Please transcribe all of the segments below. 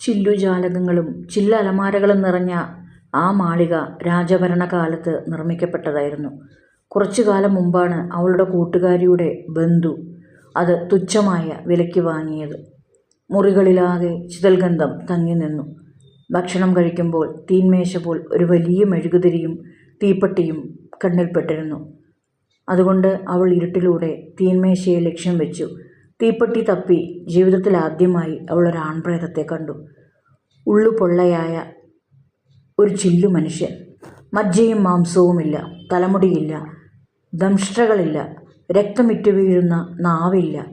ചില്ലുജാലകങ്ങളും ചില്ലലമാരകളും നിറഞ്ഞ ആ മാളിക രാജഭരണകാലത്ത് നിർമ്മിക്കപ്പെട്ടതായിരുന്നു. കുറച്ചു കാലം മുമ്പാണ് അവളുടെ കൂട്ടുകാരിയുടെ ബന്ധു അത് തുച്ഛമായ വിലയ്ക്ക് വാങ്ങിയത്. മുറികളിലാകെ ചിതൽഗന്ധം തങ്ങി നിന്നു ഭക്ഷണം കഴിക്കുമ്പോൾ തീന്മേശ പോൽ ഒരു വലിയ മെഴുകുതിരിയും തീപ്പെട്ടിയും കണ്ണിൽപ്പെട്ടിരുന്നു. അതുകൊണ്ട് അവൾ ഇരുട്ടിലൂടെ തീന്മേശയെ ലക്ഷ്യം വെച്ചു. തീപ്പെട്ടി തപ്പി ജീവിതത്തിൽ ആദ്യമായി അവൾ ഒരു ആൺപ്രേതത്തെ കണ്ടു. ഉള്ളു പൊള്ളയായ ഒരു ചില്ലു മനുഷ്യൻ മജ്ജയും മാംസവുമില്ല. തലമുടിയില്ല. ദംഷ്ട്രകളില്ല. രക്തമിറ്റുവീഴുന്ന നാവില്ല.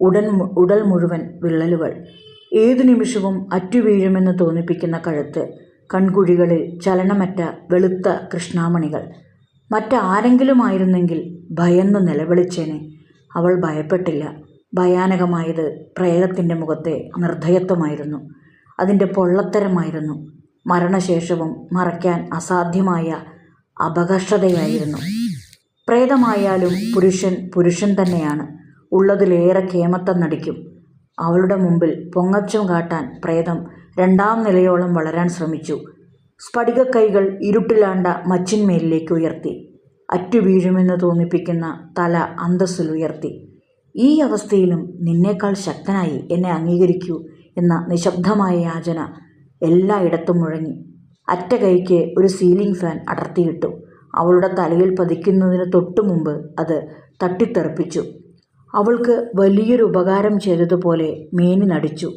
ഉടൻ ഉടൽ മുഴുവൻ വിള്ളലുകൾ. ഏതു നിമിഷവും അറ്റുവീഴുമെന്ന് തോന്നിപ്പിക്കുന്ന കഴുത്ത്. കൺകുഴികളിൽ ചലനമറ്റ വെളുത്ത കൃഷ്ണാമണികൾ മറ്റാരെങ്കിലുമായിരുന്നെങ്കിൽ ഭയന്ന് നിലവിളിച്ചേനെ. അവൾ ഭയപ്പെട്ടില്ല. ഭയാനകമായത് പ്രേതത്തിന്റെ മുഖത്തെ നിർദ്ധയത്വമായിരുന്നു അതിന്റെ പൊള്ളത്തരമായിരുന്നു. മരണശേഷവും മറയ്ക്കാൻ അസാധ്യമായ അപകർഷതയായിരുന്നു. പ്രേതമായാലും പുരുഷൻ പുരുഷൻ തന്നെയാണ്. ഉള്ളതിലേറെ കേമത്തം നടിക്കും. അവളുടെ മുമ്പിൽ പൊങ്ങച്ചം കാട്ടാൻ പ്രേതം രണ്ടാം നിലയോളം വളരാൻ ശ്രമിച്ചു. സ്ഫടികക്കൈകൾ ഇരുട്ടിലാണ്ട മച്ചിന്മേലിലേക്ക് ഉയർത്തി. അറ്റുവീഴുമെന്ന് തോന്നിപ്പിക്കുന്ന തല അന്തസ്സിലുയർത്തി. ഈ അവസ്ഥയിലും നിന്നേക്കാൾ ശക്തനായി എന്നെ അംഗീകരിക്കൂ എന്ന നിശബ്ദമായ യാചന എല്ലായിടത്തും മുഴങ്ങി. അറ്റ കൈക്ക് ഒരു സീലിംഗ് ഫാൻ അടർത്തിയിട്ടു. അവളുടെ തലയിൽ പതിക്കുന്നതിന് തൊട്ടു മുമ്പ് അത് തട്ടിത്തെറിപ്പിച്ചു. അവൾക്ക് വലിയൊരു ഉപകാരം ചെയ്തതുപോലെ മേനി നടിച്ചു.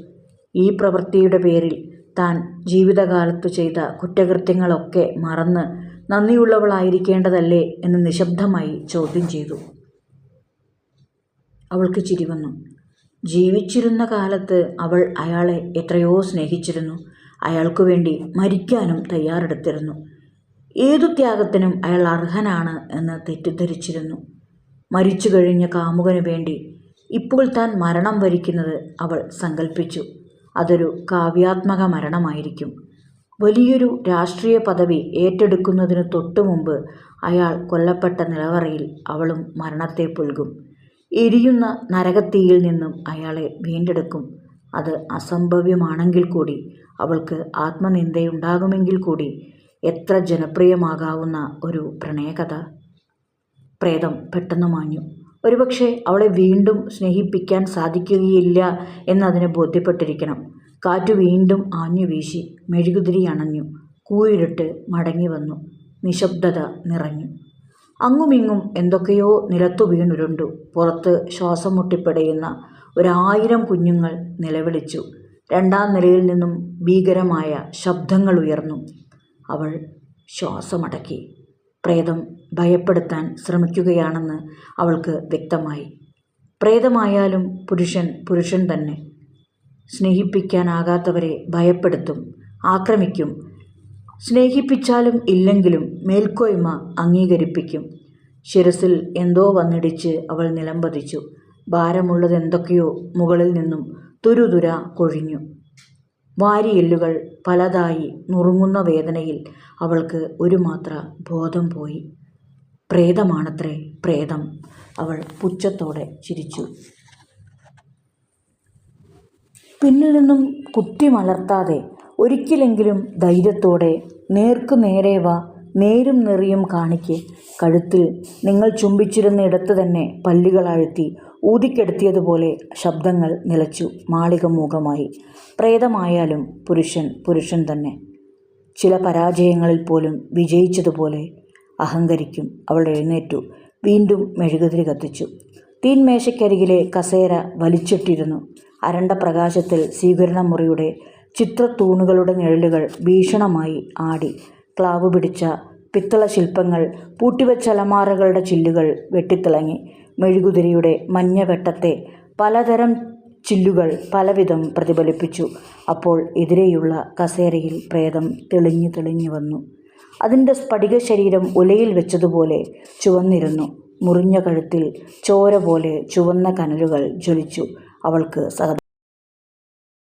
ഈ പ്രവൃത്തിയുടെ പേരിൽ താൻ ജീവിതകാലത്തു ചെയ്ത കുറ്റകൃത്യങ്ങളൊക്കെ മറന്ന് നന്ദിയുള്ളവളായിരിക്കേണ്ടതല്ലേ എന്ന് നിശബ്ദമായി ചോദ്യം ചെയ്തു. അവൾക്ക് ചിരി വന്നു. ജീവിച്ചിരുന്ന കാലത്ത് അവൾ അയാളെ എത്രയോ സ്നേഹിച്ചിരുന്നു. അയാൾക്കു വേണ്ടി മരിക്കാനും തയ്യാറെടുത്തിരുന്നു. ഏതു ത്യാഗത്തിനും അയാൾ അർഹനാണ് എന്ന് തെറ്റിദ്ധരിച്ചിരുന്നു. മരിച്ചു കഴിഞ്ഞ കാമുകനു വേണ്ടി ഇപ്പോൾ താൻ മരണം വരിക്കുന്നത് അവൾ സങ്കല്പിച്ചു അതൊരു കാവ്യാത്മക മരണമായിരിക്കും. വലിയൊരു രാഷ്ട്രീയ പദവി ഏറ്റെടുക്കുന്നതിനു തൊട്ടുമുമ്പ് അയാൾ കൊല്ലപ്പെട്ട നിലവറയിൽ അവളും മരണത്തെ പുൽകും. എരിയുന്ന നരകത്തീയിൽ നിന്നും അയാളെ വീണ്ടെടുക്കും. അത് അസംഭവ്യമാണെങ്കിൽ കൂടി അവൾക്ക് ആത്മനിന്ദയുണ്ടാകുമെങ്കിൽ കൂടി എത്ര ജനപ്രിയമാകാവുന്ന ഒരു പ്രണയകഥ. പ്രേതം പെട്ടെന്ന് മാഞ്ഞു. ഒരുപക്ഷെ അവളെ വീണ്ടും സ്നേഹിപ്പിക്കാൻ സാധിക്കുകയില്ല എന്ന് അതിന് ബോധ്യപ്പെട്ടിരിക്കണം. കാറ്റ് വീണ്ടും ആഞ്ഞു വീശി മെഴുകുതിരി അണഞ്ഞു. കൂയിരുട്ട് മടങ്ങി വന്നു നിശബ്ദത നിറഞ്ഞു. അങ്ങുമിങ്ങും എന്തൊക്കെയോ നിലത്തു വീണുരുണ്ടു. പുറത്ത് ശ്വാസം മുട്ടിപ്പടയുന്ന ഒരായിരം കുഞ്ഞുങ്ങൾ നിലവിളിച്ചു. രണ്ടാം നിലയിൽ നിന്നും ഭീകരമായ ശബ്ദങ്ങൾ ഉയർന്നു അവൾ ശ്വാസമടക്കി. പ്രേതം ഭയപ്പെടുത്താൻ ശ്രമിക്കുകയാണെന്ന് അവൾക്ക് വ്യക്തമായി. പ്രേതമായാലും പുരുഷൻ പുരുഷൻ തന്നെ. സ്നേഹിപ്പിക്കാനാകാത്തവരെ ഭയപ്പെടുത്തും. ആക്രമിക്കും. സ്നേഹിപ്പിച്ചാലും ഇല്ലെങ്കിലും മേൽക്കോയ്മ അംഗീകരിപ്പിക്കും. ശിരസിൽ എന്തോ വന്നിടിച്ച് അവൾ നിലംപതിച്ചു. ഭാരമുള്ളതെന്തൊക്കെയോ മുകളിൽ നിന്നും തുരുതുര കൊഴിഞ്ഞു. വാരിയെല്ലുകൾ പലതായി നുറുങ്ങുന്ന വേദനയിൽ അവൾക്ക് ഒരു മാത്ര ബോധം പോയി. പ്രേതമാണത്രേ പ്രേതം. അവൾ പുച്ഛത്തോടെ ചിരിച്ചു. പിന്നിൽ നിന്നും കുത്തിമലർത്താതെ ഒരിക്കലെങ്കിലും ധൈര്യത്തോടെ നേർക്കുനേരെ നേരും നെറിയും കാണിക്ക്. കഴുത്തിൽ നിങ്ങൾ ചുംബിച്ചിരുന്ന ഇടത്ത് തന്നെ പല്ലുകളാഴ്ത്തി ഊതിക്കെടുത്തിയതുപോലെ ശബ്ദങ്ങൾ നിലച്ചു. മാളിക മൂകമായി. പ്രേതമായാലും പുരുഷൻ പുരുഷൻ തന്നെ. ചില പരാജയങ്ങളിൽ പോലും വിജയിച്ചതുപോലെ അഹങ്കരിക്കും. അവൾ എഴുന്നേറ്റു. വീണ്ടും മെഴുകുതിരി കത്തിച്ചു. തീൻമേശയ്ക്കരികിലെ കസേര വലിച്ചിട്ടിരുന്നു. അരണ്ട പ്രകാശത്തിൽ സ്വീകരണമുറിയുടെ ചിത്രത്തൂണുകളുടെ നിഴലുകൾ ഭീഷണമായി ആടി. ക്ലാവ് പിടിച്ച പിത്തള ശില്പങ്ങൾ പൂട്ടിവച്ചലമാറകളുടെ ചില്ലുകൾ വെട്ടിത്തിളങ്ങി. മെഴുകുതിരിയുടെ മഞ്ഞവെട്ടത്തെ പലതരം ചില്ലുകൾ പലവിധം പ്രതിഫലിപ്പിച്ചു. അപ്പോൾ എതിരെയുള്ള കസേരയിൽ പ്രേതം തെളിഞ്ഞു തെളിഞ്ഞു വന്നു. അതിന്റെ സ്ഫടിക ശരീരം ഉലയിൽ വെച്ചതുപോലെ ചുവന്നിരുന്നു. മുറിഞ്ഞ കഴുത്തിൽ ചോര പോലെ ചുവന്ന കനലുകൾ ജ്വലിച്ചു. അവൾക്ക് സഹതാപം